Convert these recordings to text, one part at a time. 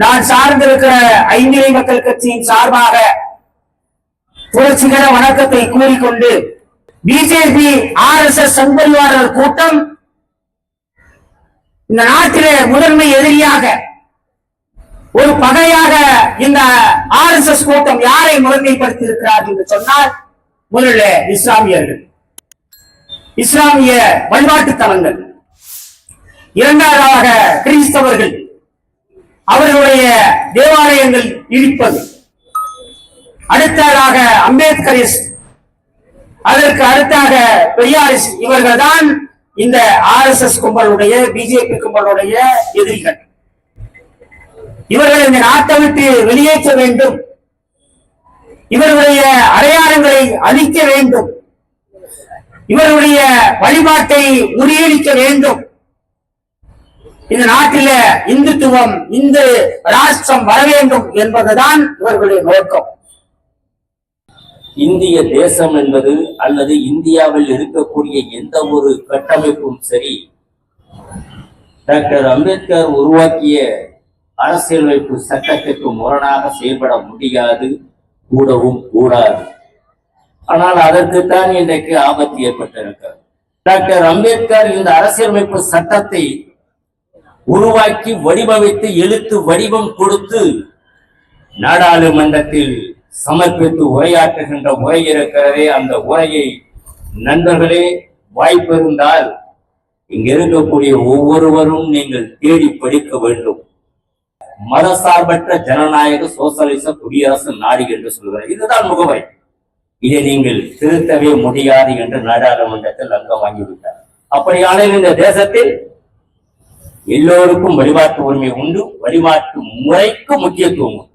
நான் சார்ந்திருக்கிற ஐந்திலை மக்கள் கட்சியின் சார்பாக புரட்சிகர வணக்கத்தை கூறிக்கொண்டு பிஜேபி ஆர் எஸ் எஸ் சங்பரிவாரர் கூட்டம் இந்த நாட்டிலே முதன்மை எதிரியாக ஒரு பகையாக இந்த ஆர் எஸ் எஸ் கூட்டம் யாரை முதன்மைப்படுத்தி இருக்கிறார் என்று சொன்னால் முதல்ல இஸ்லாமியர்கள். இஸ்லாமிய வழிபாட்டு தலங்கள். இரண்டாவதாக கிறிஸ்தவர்கள். அவர்களுடைய தேவாலயங்கள் இடிப்பது. அடுத்ததாக அம்பேத்கரிஸ்ட் அதற்கு அடுத்தாக இவர்கள் தான் இந்த ஆர் எஸ் எஸ் கும்பலுடைய பிஜேபி கும்பலுடைய எதிரிகள். இவர்கள் இந்த நாட்டை விட்டு வெளியேற்ற வேண்டும். இவர்களுடைய அடையாளங்களை அழிக்க வேண்டும். இவர்களுடைய வழிபாட்டை முறியடிக்க வேண்டும். இந்த நாட்டில இந்துத்துவம் இந்து ராஷ்டிரம் வர வேண்டும் என்பதுதான் இவர்களுடைய நோக்கம். இந்திய தேசம் என்பது அல்லது இந்தியாவில் இருக்கக்கூடிய எந்த ஒரு கட்டமைப்பும் சரி டாக்டர் அம்பேத்கர் உருவாக்கிய அரசியலமைப்பு சட்டத்திற்கு முரணாக செயல்பட முடியாது கூடவும் கூடாது. ஆனால் அதற்குத்தான் இன்றைக்கு ஆபத்து ஏற்பட்டிருக்கிறது. டாக்டர் அம்பேத்கர் இந்த அரசியலமைப்பு சட்டத்தை உருவாக்கி வடிவமைத்து எழுத்து வடிவம் கொடுத்து நாடாளுமன்றத்தில் சமர்ப்பித்து உரையாற்றுகின்ற உரை இருக்கிறதே அந்த உரையை நண்பர்களே வாய்ப்பிருந்தால் இங்க இருக்கக்கூடிய ஒவ்வொருவரும் நீங்கள் தேடி படிக்க வேண்டும். மதசார்பற்ற ஜனநாயக சோசலிச குடியரசு நாடு என்று சொல்கிறார். இதுதான் முகவரி இதை நீங்கள் திருத்தவே முடியாது என்று நாடாளுமன்றத்தில் அங்கம் வாங்கிவிட்டார். அப்படியான இந்த தேசத்தில் எல்லோருக்கும் வழிபாட்டு உரிமை உண்டு. வழிபாட்டு முறைக்கு முக்கியத்துவம்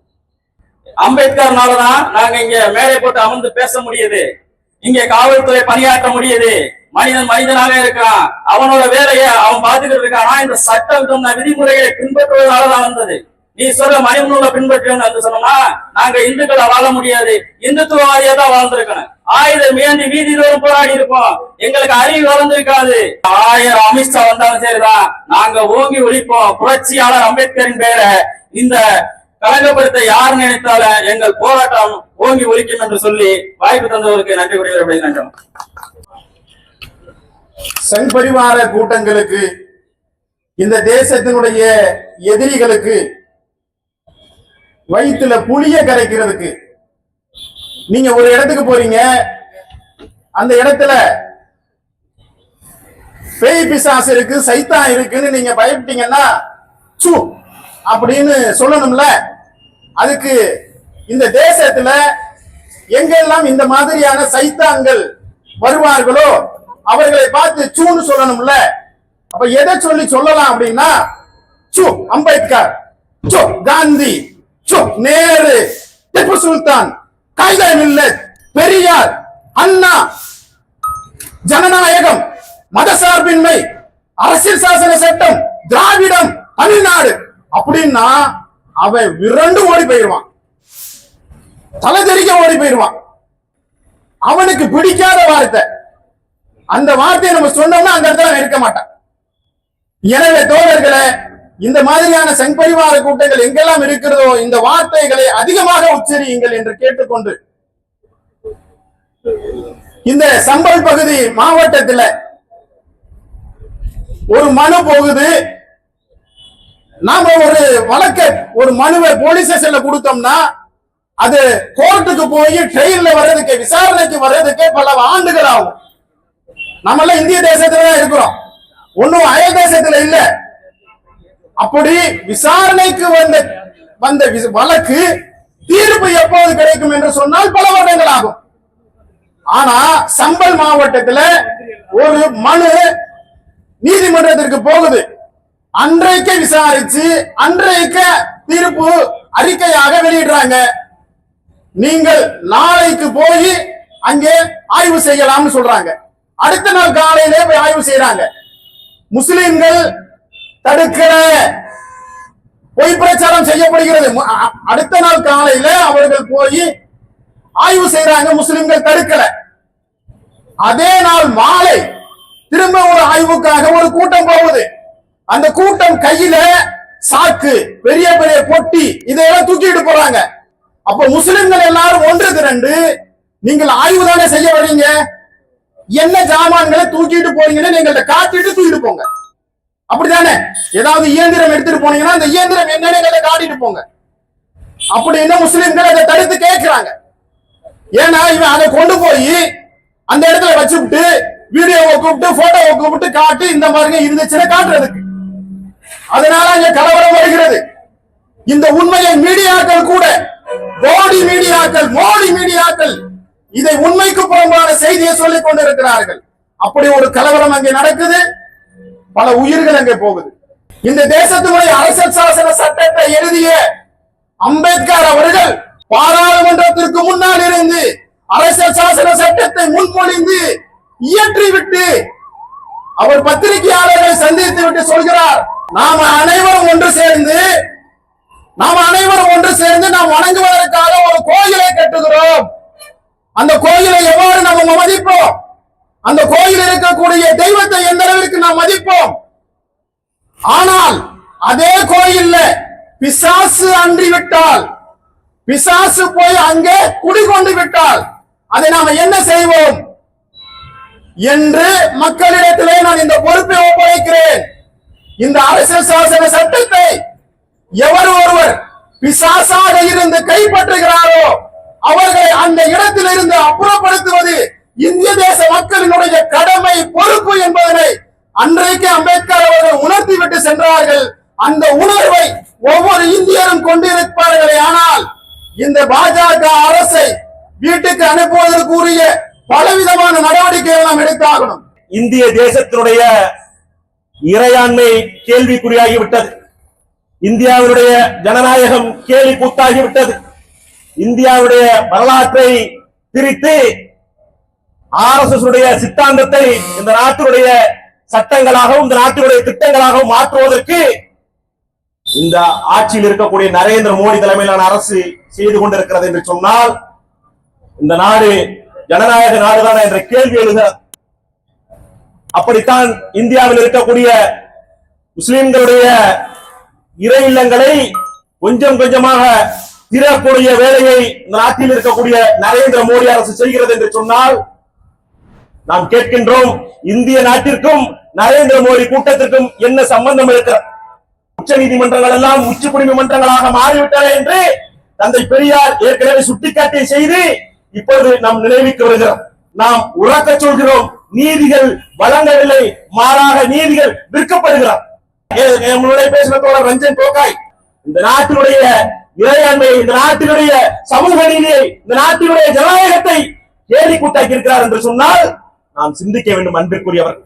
அம்பேத்கர்னாலதான் நாங்க இங்க மேலே போட்டு அமர்ந்து பேச முடியுது. இங்க காவல்துறை பணியாற்ற முடியுது. மனிதன் மனிதனாக இருக்கிறான் அவனோட வேலையை அவன் பார்த்துக்கிட்டு இருக்கான். ஆனா இந்த சட்டம் சொன்ன விதிமுறைகளை பின்பற்றுவதாலதான் வந்தது. நீ சொல்ற மணிமூல பின்பற்றணும் சொன்னோம்னா நாங்க இந்துக்களை வாழ முடியாது. இந்துத்துவவாதியா தான் வாழ்ந்திருக்கணும். ஆயுதம் மேந்தி வீதி தோறும் போராடி இருப்போம். எங்களுக்கு அறிவு வளர்ந்திருக்காது. ஆயிரம் அமித்ஷா வந்தாலும் சரிதான். நாங்க ஓங்கி ஒழிப்போம். புரட்சியாளர் அம்பேத்கரின் பேரை. இந்த கலங்கப்படுத்த யார் நினைத்தாலும் எங்கள் போராட்டம் ஓங்கி ஒழிக்கும் என்று சொல்லி வாய்ப்பு தந்தவருக்கு நன்றி கூறுகிறேன் நன்றி. சங் பரிவார கூட்டங்களுக்கு இந்த தேசத்தினுடைய எதிரிகளுக்கு வயிற்றுல புளிய கரைக்கிறதுக்கு. நீங்க ஒரு இடத்துக்கு போறீங்க. அந்த இடத்துல பேய் பிசாசு இருக்கு சைத்தான் இருக்குன்னு நீங்க பயப்பட்டீங்கன்னா சு அப்படின்னு சொல்லணும்ல. அதுக்கு இந்த தேசத்துல எங்கெல்லாம் இந்த மாதிரியான சைத்தான்கள் வருவார்களோ அவர்களை பார்த்து சூன்னு சொல்லணும்ல. அப்ப எதை சொல்லி சொல்லலாம் அப்படின்னா சு அம்பேத்கர் சு காந்தி. சு நேரு திப்பு சுல்தான் காய்தா மில்லத் பெரியார் அண்ணா ஜனநாயகம் மதசார்பின்மை அரசியல் சாசன சட்டம் திராவிடம் தமிழ்நாடு அப்படின்னா அவன் விரண்டு ஓடி போயிடுவான். தலை ஓடி போயிடுவான். அவனுக்கு பிடிக்காத வார்த்தை. அந்த வார்த்தையை நம்ம சொன்னோம்னா அந்த இடத்துல அவன் இருக்க மாட்டான். எனவே தோழர்களே இந்த மாதிரியான சங்பரிவார கூட்டங்கள் எங்கெல்லாம் இருக்கிறதோ இந்த வார்த்தைகளை அதிகமாக உச்சரியுங்கள் என்று கேட்டுக்கொண்டு இந்த சம்பல் பகுதி மாவட்டத்துல ஒரு மனு போகுது. நாம ஒரு வழக்க ஒரு மனுவை போலீஸ் ஸ்டேஷன்ல கொடுத்தோம்னா அது கோர்ட்டுக்கு போய் ட்ரெயின்ல வர்றதுக்கு விசாரணைக்கு வர்றதுக்கு பல ஆண்டுகள் ஆகும். நம்ம எல்லாம் இந்திய தேசத்துல தான் இருக்கிறோம். ஒன்னும் அயல் தேசத்துல இல்லை. அப்படி விசாரணைக்கு வந்த வந்த வி- வழக்கு தீர்ப்பு எப்போது கிடைக்கும் என்று சொன்னால் பல வருடங்கள் ஆகும் ஆனா சம்பல் மாவட்டத்துல ஒரு மனு நீதிமன்றத்திற்கு போகுது. அன்றைக்கு விசாரிச்சு அன்றைக்கு தீர்ப்பு அறிக்கையாக வெளியிடுறாங்க. நீங்கள் நாளைக்கு போய் அங்கே ஆய்வு செய்யலாம்னு சொல்றாங்க. அடுத்த நாள் காலையிலே போய் ஆய்வு செய்யறாங்க முஸ்லிம்கள் தடுக்கிற பொய் பிரச்சாரம் செய்யப்படுகிறது. அடுத்த நாள் காலையில அவர்கள் போய் ஆய்வு செய்யறாங்க முஸ்லிம்கள் தடுக்கல. அதே நாள் மாலை திரும்ப ஒரு ஆய்வுக்காக ஒரு கூட்டம் போகுது. அந்த கூட்டம் கையில சாக்கு பெரிய பெரிய பொட்டி இதையெல்லாம் தூக்கிட்டு போறாங்க. அப்ப முஸ்லிம்கள் எல்லாரும் ஒன்று திரண்டு நீங்கள் ஆய்வு தானே செய்ய வரீங்க என்ன ஜாமான்களை தூக்கிட்டு போறீங்கன்னு நீங்கள்ட்ட காட்டிட்டு தூக்கிட்டு போங்க. அப்படித்தானே? ஏதாவது இயந்திரம் எடுத்துட்டு போனீங்கன்னா அந்த இயந்திரம் என்னன்னு காட்டிட்டு போங்க. அப்படின்னு முஸ்லிம்கள் அதை தடுத்து கேட்கிறாங்க. ஏன்னா இவன் அதை கொண்டு போய் அந்த இடத்துல வச்சுவிட்டு வீடியோவை கூப்பிட்டு போட்டோவை கூப்பிட்டு காட்டி இந்த மாதிரி இருந்துச்சுன்னு காட்டுறதுக்கு. அதனால அங்க கலவரம் வருகிறது. இந்த உண்மையை மீடியாக்கள் கூட மோடி மீடியாக்கள் மோடி மீடியாக்கள் இதை உண்மைக்கு புறம்பான செய்தியை சொல்லிக் கொண்டிருக்கிறார்கள். அப்படி ஒரு கலவரம் அங்கே நடக்குது. பல உயிர்கள் அங்கே போகுது. இந்த தேசத்தினுடைய அரசியல் சாசன சட்டத்தை எழுதிய அம்பேத்கர் அவர்கள் பாராளுமன்றத்திற்கு முன்னால் இருந்து அரசியல் சாசன சட்டத்தை முன்மொழிந்து இயற்றிவிட்டு அவர் பத்திரிகையாளர்களை சந்தித்து விட்டு சொல்கிறார் நாம அனைவரும் ஒன்று சேர்ந்து நாம் அனைவரும் ஒன்று சேர்ந்து நாம் வணங்குவதற்காக ஒரு கோயிலை கட்டுகிறோம். அந்த கோயிலை எவ்வாறு நம்ம மதிப்போம்? அந்த கோயில் இருக்கக்கூடிய தெய்வத்தை எந்த அளவிற்கு நாம் மதிப்போம்? ஆனால் அதே கோயில்ல பிசாசு அன்றி விட்டால் பிசாசு போய் அங்கே குடிகொண்டு விட்டால் அதை நாம என்ன செய்வோம்? என்று மக்களிடத்திலே நான் இந்த பொறுப்பை ஒப்படைக்கிறேன். இந்த அரசியல் சாசன சட்டத்தை எவர் ஒருவர் பிசாசாக இருந்து கைப்பற்றுகிறாரோ அவர்களை அந்த இடத்தில் இருந்து அப்புறப்படுத்துவது இந்திய தேச மக்களினுடைய கடமை பொறுப்பு என்பதனை அன்றைக்கு அம்பேத்கர் அவர்கள் உணர்த்திவிட்டு சென்றார்கள். அந்த உணர்வை ஒவ்வொரு இந்தியரும் கொண்டிருப்பார்களே ஆனால் இந்த பாஜக அரசை வீட்டுக்கு அனுப்புவதற்குரிய பலவிதமான நடவடிக்கைகள் நாம் எடுத்தாகணும். இந்திய தேசத்தினுடைய இறையாண்மை கேள்விக்குறியாகிவிட்டது. இந்தியாவுடைய ஜனநாயகம் கேலி கூத்தாகிவிட்டது இந்தியாவுடைய வரலாற்றை பிரித்து ஆர் எஸ் எஸ் உடைய சித்தாந்தத்தை இந்த நாட்டினுடைய சட்டங்களாகவும் இந்த நாட்டினுடைய திட்டங்களாகவும் மாற்றுவதற்கு இந்த ஆட்சியில் இருக்கக்கூடிய நரேந்திர மோடி தலைமையிலான அரசு செய்து கொண்டிருக்கிறது என்று சொன்னால் இந்த நாடு ஜனநாயக நாடுதான என்ற கேள்வி எழுத அப்படித்தான் இந்தியாவில் இருக்கக்கூடிய முஸ்லிம்களுடைய இறை இல்லங்களை கொஞ்சம் கொஞ்சமாக திறக்கூடிய வேலையை இந்த நாட்டில் இருக்கக்கூடிய நரேந்திர மோடி அரசு செய்கிறது என்று சொன்னால் நாம் கேட்கின்றோம் இந்திய நாட்டிற்கும் நரேந்திர மோடி கூட்டத்திற்கும் என்ன சம்பந்தம் இருக்கிறது? உச்ச நீதிமன்றங்கள் எல்லாம் உச்ச குடிமன்றங்களாக மாறிவிட்டன என்று தந்தை பெரியார் ஏற்கனவே சுட்டிக்காட்டி செய்து இப்பொழுது நாம் நினைவுக்கு வருகிறோம் நாம் உறக்க சொல்கிறோம் நீதிகள் வழங்கவில்லை மாறாக நீதிகள் விற்கப்படுகிறார் உங்களுடைய பேசின தோழர் ரஞ்சன் கோகாய் இந்த நாட்டினுடைய இறையாண்மையை இந்த நாட்டினுடைய சமூக நீதியை இந்த நாட்டினுடைய ஜனநாயகத்தை கேலி கூட்டாக்கி இருக்கிறார் என்று சொன்னால் நாம் சிந்திக்க வேண்டும் அன்பிற்குரியவர்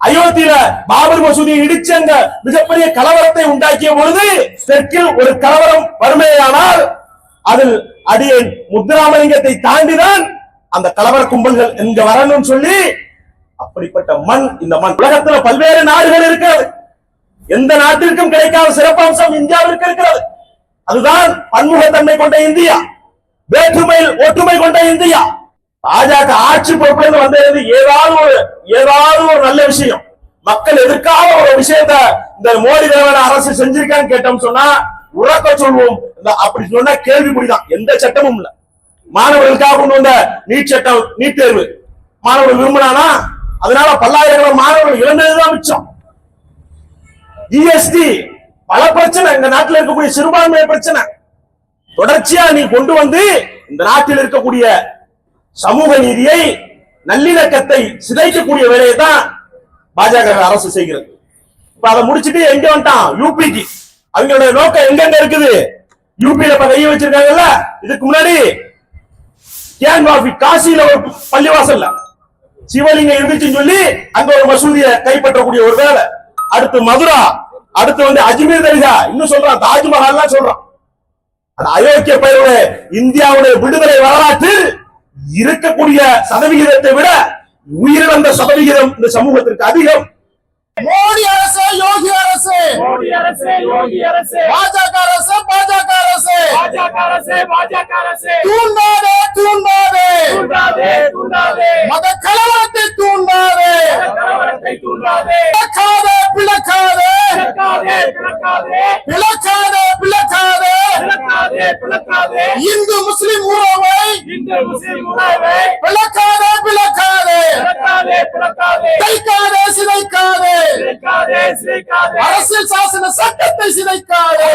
அயோத்தியில பாபர் மசூதியை இடிச்சு அந்த மிகப்பெரிய கலவரத்தை உண்டாக்கிய பொழுது தெற்கில் ஒரு கலவரம் வறுமையானால் அதில் அடியேன் முத்துராமலிங்கத்தை தாண்டிதான் அந்த கலவர கும்பல்கள் இங்க வரணும்னு சொல்லி அப்படிப்பட்ட மண் இந்த மண். உலகத்துல பல்வேறு நாடுகள் இருக்கிறது. எந்த நாட்டிற்கும் கிடைக்காத சிறப்பம்சம் இந்தியாவிற்கு இருக்கிறது. அதுதான் பன்முகத்தன்மை கொண்ட இந்தியா வேற்றுமையில் ஒற்றுமை கொண்ட இந்தியா. பாஜக ஆட்சி பொறுப்பிலிருந்து வந்தது ஏதாவது ஒரு ஏதாவது ஒரு நல்ல விஷயம். மக்கள் எதிர்க்காத ஒரு விஷயத்த இந்த மோடி தேவன அரசு செஞ்சிருக்கான்னு கேட்டோம் சொன்னா உறக்க சொல்வோம். அப்படி சொன்னா கேள்விக்குறிதான். எந்த சட்டமும் இல்ல. மாணவர்களுக்காக கொண்டு வந்த நீட் சட்டம் நீட் தேர்வு. மாணவர்கள் விரும்பினானா அதனால பல்லாயிரக்கணக்கான மாணவர்கள் இழந்ததுதான் மிச்சம். ஜிஎஸ்டி பல பிரச்சனை. இந்த நாட்டில் இருக்கக்கூடிய சிறுபான்மை பிரச்சனை. தொடர்ச்சியா நீ கொண்டு வந்து இந்த நாட்டில் இருக்கக்கூடிய சமூக நீதியை நல்லிணக்கத்தை சிதைக்கக்கூடிய வேலையை தான் பாஜக அரசு செய்கிறது. இப்ப அதை முடிச்சிட்டு எங்க வந்துட்டான்? யூபிக்கு அவங்களுடைய நோக்கம் எங்கெங்க இருக்குது? யூபியில இப்ப கையை வச்சிருக்காங்கல்ல? இதுக்கு முன்னாடி கேன்வாபி காசியில ஒரு பள்ளிவாசல்ல. சிவலிங்கம் இருந்துச்சுன்னு சொல்லி அங்க ஒரு மசூதியை கைப்பற்றக்கூடிய ஒரு வேலை. அடுத்து மதுரா அடுத்து வந்து அஜ்மீர் தரிசா இன்னும் சொல்றான் தாஜ்மஹால்லாம் சொல்றான். அந்த அயோக்கிய பயிரோட இந்தியாவுடைய விடுதலை வரலாற்றில் இருக்கக்கூடிய சதவிகிதத்தை விட உயிரிழந்த சதவிகிதம் இந்த சமூகத்திற்கு அதிகம். மோடி அரசு யோகி அரசு. மோடி அரசு யோகி அரசு. பாஜக அரசு பாஜக அரசு. பாஜக அரசு பாஜக அரசு. தூண்டாதே தூண்டாதே. தூண்டாதே தூண்டாதே. மத கலவரத்தை தூண்டாதே. கலவரத்தை தூண்டாதே. பிளக்காதே பிளக்காதே. பிளக்காதே பிளக்காதே. பிளக்காதே இந்து முஸ்லிம் உறவை பிளக்காதே பிளக்காதே தைக்காதே சிதைக்காதே. அரசியல் சாசன சட்டத்தை சிதைக்காதே.